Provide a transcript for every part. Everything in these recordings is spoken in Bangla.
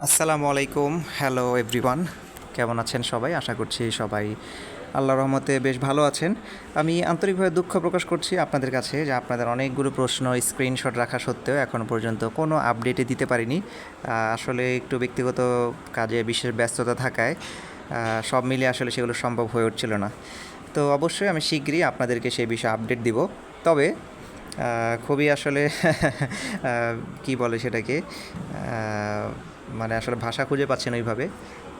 আসসালামু আলাইকুম। হ্যালো এভরিওয়ান কেমন আছেন সবাই? আশা করছি সবাই আল্লাহ রহমতে বেশ ভালো আছেন। আমি আন্তরিকভাবে দুঃখ প্রকাশ করছি আপনাদের কাছে যে আপনাদের অনেকগুলো প্রশ্ন স্ক্রিনশট রাখা সত্ত্বেও এখনও পর্যন্ত কোনো আপডেটে দিতে পারিনি। আসলে একটু ব্যক্তিগত কাজে বিশেষ ব্যস্ততা থাকায় সব মিলিয়ে আসলে সেগুলো সম্ভব হয়ে উঠছিল না। তো অবশ্যই আমি শীঘ্রই আপনাদেরকে সেই বিষয়ে আপডেট দিব। তবে খুবই আসলে কি বলে সেটাকে মানে আসলে ভাষা খুঁজে পাচ্ছেন ওইভাবে।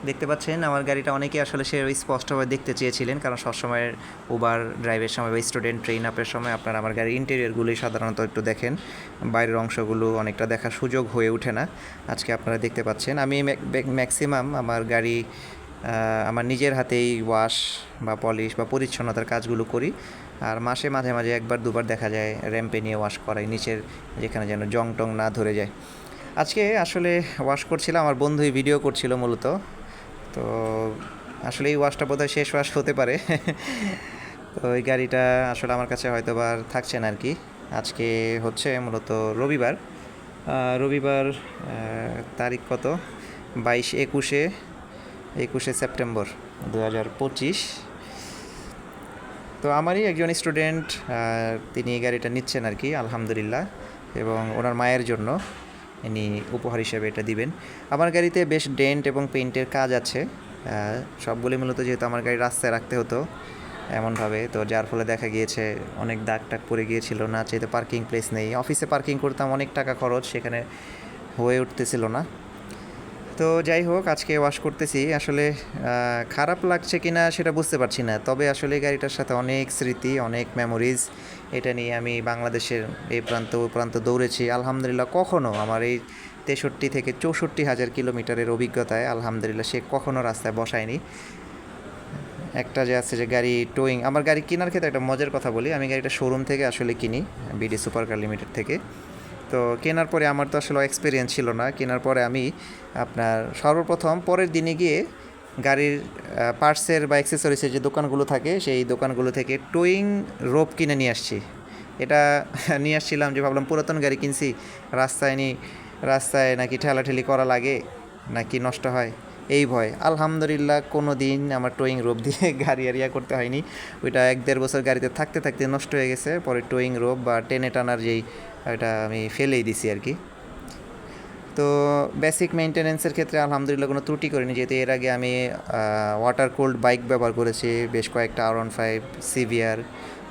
দেখতে পাচ্ছেন আমার গাড়িটা অনেকে আসলে সে স্পষ্টভাবে দেখতে চেয়েছিলেন, কারণ সবসময় উবার ড্রাইভের সময় বা স্টুডেন্ট ট্রেন আপের সময় আপনারা আমার গাড়ির ইন্টেরিয়রগুলোই সাধারণত একটু দেখেন। বাইরের অংশগুলো অনেকটা দেখার সুযোগ হয়ে ওঠে না, আজকে আপনারা দেখতে পাচ্ছেন। আমি ম্যাক্সিমাম আমার গাড়ি আমার নিজের হাতেই ওয়াশ বা পলিশ বা পরিচ্ছন্নতার কাজগুলো করি। আর মাসে মাঝে মাঝে একবার দুবার দেখা যায় র্যাম্পে নিয়ে ওয়াশ করাই, নিচের যেখানে যেন জং টং না ধরে যায়। আজকে আসলে ওয়াশ করছিলাম, আমার বন্ধুই ভিডিও করছিল মূলত। তো আসলে এই ওয়াশটা বোধহয় শেষ ওয়াশ হতে পারে। তো এই গাড়িটা আসলে আমার কাছে হয়তো বা থাকছে না আর কি আজকে হচ্ছে মূলত রবিবার। রবিবার তারিখ কত? বাইশ একুশে একুশে সেপ্টেম্বর দু হাজার পঁচিশ। তো আমারই একজন স্টুডেন্ট তিনি এই গাড়িটা নিচ্ছেন আর কি আলহামদুলিল্লাহ। এবং ওনার মায়ের জন্য। ইনি উপহার হিসেবে এটা দিবেন। আমার গাড়িতে বেশ ডেন্ট এবং পেইন্টের কাজ আছে। সবগুলি মূলত যেহেতু আমার গাড়ি রাস্তায় রাখতে হতো এমনভাবে, তো যার ফলে দেখা গিয়েছে অনেক দাগ টাক পড়ে গিয়েছিল। না চাইতে পার্কিং প্লেস নেই। অফিসে পার্কিং করতাম, অনেক টাকা খরচ, সেখানে হয়ে উঠতেছিল না। তো যাই হোক, আজকে ওয়াশ করতেছি। আসলে খারাপ লাগছে কিনা সেটা বুঝতে পারছি না। তবে আসলে গাড়িটার সাথে অনেক স্মৃতি, অনেক মেমোরিজ এটা নিয়ে আমি বাংলাদেশের এই প্রান্ত, ওই প্রান্ত দৌড়েছি। আলহামদুলিল্লাহ, কখনো আমার এই তেষট্টি থেকে চৌষট্টি হাজার কিলোমিটারের অভিজ্ঞতায়, আলহামদুলিল্লাহ, সে কখনো রাস্তায় বসায়নি। একটা যে আছে যে গাড়ি টোয়িং আমার গাড়ি কেনার ক্ষেত্রে একটা মজার কথা বলি। আমি গাড়িটা শোরুম থেকে আসলে কিনি বিডি সুপার কার লিমিটেড থেকে। তো কেনার পরে আমার তো আসলে এক্সপিরিয়েন্স ছিল না। কেনার পরে আমি আপনার সর্বপ্রথম পরের দিনে গিয়ে গাড়ির পার্টসের বা অ্যাক্সেসরিসের যে দোকানগুলো থাকে, সেই দোকানগুলো থেকে টোয়িং রোপ কিনে নিয়ে আসছি। এটা নিয়ে আসছিলাম যে ভাবলাম পুরাতন গাড়ি কিনছি। রাস্তায় নি, রাস্তায় নাকি ঠেলাঠেলি করা লাগে, নাকি নষ্ট হয়। এই ভয়। আলহামদুলিল্লাহ কোনো দিন আমার টোয়িং রোপ দিয়ে গাড়ি আর ইয়া করতে হয়নি। ওইটা এক দেড় বছর গাড়িতে থাকতে থাকতে নষ্ট হয়ে গেছে, পরে টোয়িং রোপ বা টেনে টানার যেই, ওইটা আমি ফেলেই দিছি আর কি। তো বেসিক মেনটেনেন্সের ক্ষেত্রে আলহামদুলিল্লাহ কোনো ত্রুটি করিনি, যেহেতু এর আগে আমি ওয়াটার কোল্ড বাইক ব্যবহার করেছি, বেশ কয়েকটা আর ওয়ান ফাইভ সিভিয়ার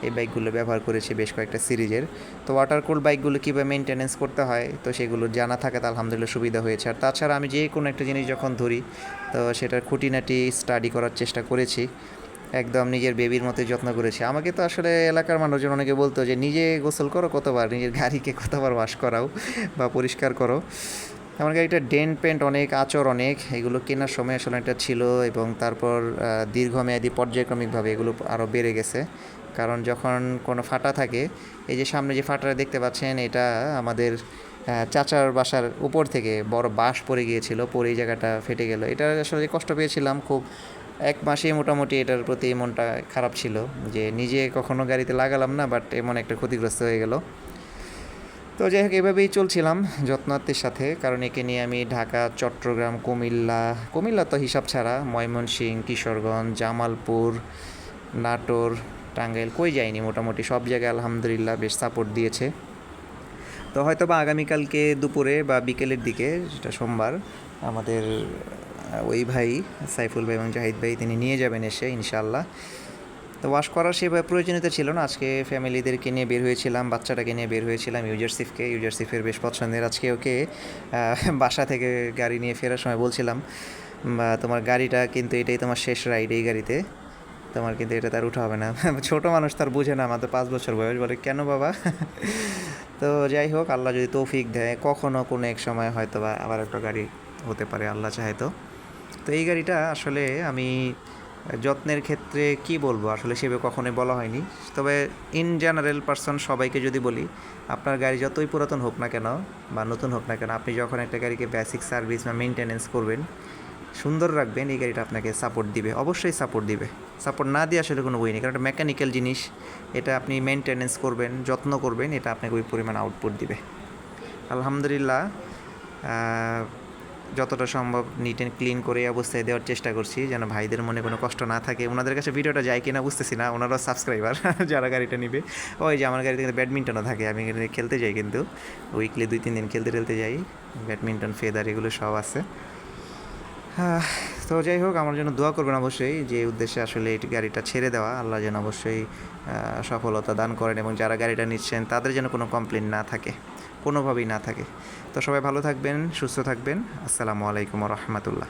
এই বাইকগুলো ব্যবহার করেছি বেশ কয়েকটা সিরিজের। তো ওয়াটার কোল্ড বাইকগুলো কীভাবে মেনটেনেন্স করতে হয়, তো সেগুলো জানা থাকে থাকাতে আলহামদুলিল্লাহ সুবিধা হয়েছে। আর তাছাড়া আমি যে কোনো একটা জিনিস যখন ধরি, তো সেটার খুঁটিনাটি স্টাডি করার চেষ্টা করেছি। একদম নিজের বেবির মতো যত্ন করেছি। আমাকে তো আসলে এলাকার মানুষজন অনেকে বলতো যে, নিজে গোসল করো কতবার? নিজের গাড়িকে কতবার ওয়াশ করাও বা পরিষ্কার করো? আমার গাড়িটা ডেন্ট পেন্ট অনেক আচর অনেক, এগুলো কেনার সময় আসলে একটা ছিল এবং তারপর দীর্ঘমেয়াদী পর্যায়ক্রমিকভাবে এগুলো আরও বেড়ে গেছে। কারণ যখন কোনো ফাটা থাকে, এই যে সামনে যে ফাটাটা দেখতে পাচ্ছেন, এটা আমাদের চাচার বাসার উপর থেকে বড় বাঁশ পড়ে গিয়েছিল পরে এই জায়গাটা ফেটে গেল। এটা আসলে কষ্ট পেয়েছিলাম, খুব এক মাসে মোটামুটি এটার প্রতি মনটা খারাপ ছিল যে নিজে কখনো গাড়িতে লাগালাম না বাট এমন একটা ক্ষতিগ্রস্ত হয়ে গেল। তো যাই হোক, এভাবেই চলছিলাম যত্নার্থের সাথে, কারণ একে নিয়ে আমি ঢাকা, চট্টগ্রাম, কুমিল্লা কুমিল্লা তো হিসাব ছাড়া ময়মনসিংহ কিশোরগঞ্জ, জামালপুর, নাটোর টাঙ্গাইল কই যায়নি মোটামুটি, সব জায়গায় আলহামদুলিল্লাহ বেশ সাপোর্ট দিয়েছে। তো হয়তো বা আগামীকালকে দুপুরে বা বিকেলের দিকে, যেটা সোমবার, আমাদের ওই ভাই সাইফুল ভাই এবং জাহিদ ভাই তিনি নিয়ে যাবেন এসে ইনশাল্লাহ তো ওয়াশ করার সেভাবে প্রয়োজনীয়তা ছিল না, আজকে ফ্যামিলিদেরকে নিয়ে বের হয়েছিলাম, বাচ্চাটাকে নিয়ে বের হয়েছিলাম, ইউজারসিফকে, ইউজারসিফের বেশ পছন্দের, আজকে ওকে বাসা থেকে গাড়ি নিয়ে ফেরার সময় বলছিলাম বা তোমার গাড়িটা কিন্তু এটাই তোমার শেষ রাইড এই গাড়িতে। তোমার কিন্তু এটা তার উঠা হবে না। ছোট মানুষ তার বুঝে না আমাদের পাঁচ বছর বয়স, বলে কেন বাবা? তো যাই হোক, আল্লাহ যদি তৌফিক দেয়, কখনো কোনো এক সময় হয়তো বা আবার একটা গাড়ি হতে পারে, আল্লাহ চাহে তো। তো এই গাড়িটা আসলে আমি যত্নের ক্ষেত্রে কি বলব? আসলে সেভাবে কখনোই বলা হয়নি। তবে ইন জেনারেল পার্সন সবাইকে যদি বলি, আপনার গাড়ি যতই পুরাতন হোক না কেন বা নতুন হোক না কেন, আপনি যখন একটা গাড়িকে বেসিক সার্ভিস বা মেনটেনেন্স করবেন সুন্দর রাখবেন, এই গাড়িটা আপনাকে সাপোর্ট দিবে। অবশ্যই সাপোর্ট দিবে। সাপোর্ট না দিয়ে আসলে কোনো বই নেই, কারণ এটা মেকানিক্যাল জিনিস। এটা আপনি মেনটেনেন্স করবেন, যত্ন করবেন, এটা আপনাকে ওই পরিমাণ আউটপুট দিবে। আলহামদুলিল্লাহ যতটা সম্ভব নিট অ্যান্ড ক্লিন করে অবস্থায় দেওয়ার চেষ্টা করছি, যেন ভাইদের মনে কোনো কষ্ট না থাকে। ওনাদের কাছে ভিডিওটা যায় কিনা বুঝতেছি না, ওনারাও সাবস্ক্রাইবার যারা গাড়িটা নিবে। ওই যে আমার গাড়িতে কিন্তু ব্যাডমিন্টনও থাকে, আমি খেলতে যাই কিন্তু। উইকলি দুই, তিন দিন খেলতে খেলতে যাই। ব্যাডমিন্টন ফেদার এগুলো সব আছে। তো যাই হোক, আমার জন্য দোয়া করবেন অবশ্যই যে উদ্দেশ্যে আসলে এই গাড়িটা ছেড়ে দেওয়া। আল্লাহ যেন অবশ্যই সফলতা দান করেন এবং যারা গাড়িটা নিচ্ছেন, তাদের যেন কোনো কমপ্লেন না থাকে, কোনোভাবেই না থাকে। তো সবাই ভালো থাকবেন, সুস্থ থাকবেন। আসসালামু আলাইকুম রহমতুল্লাহ।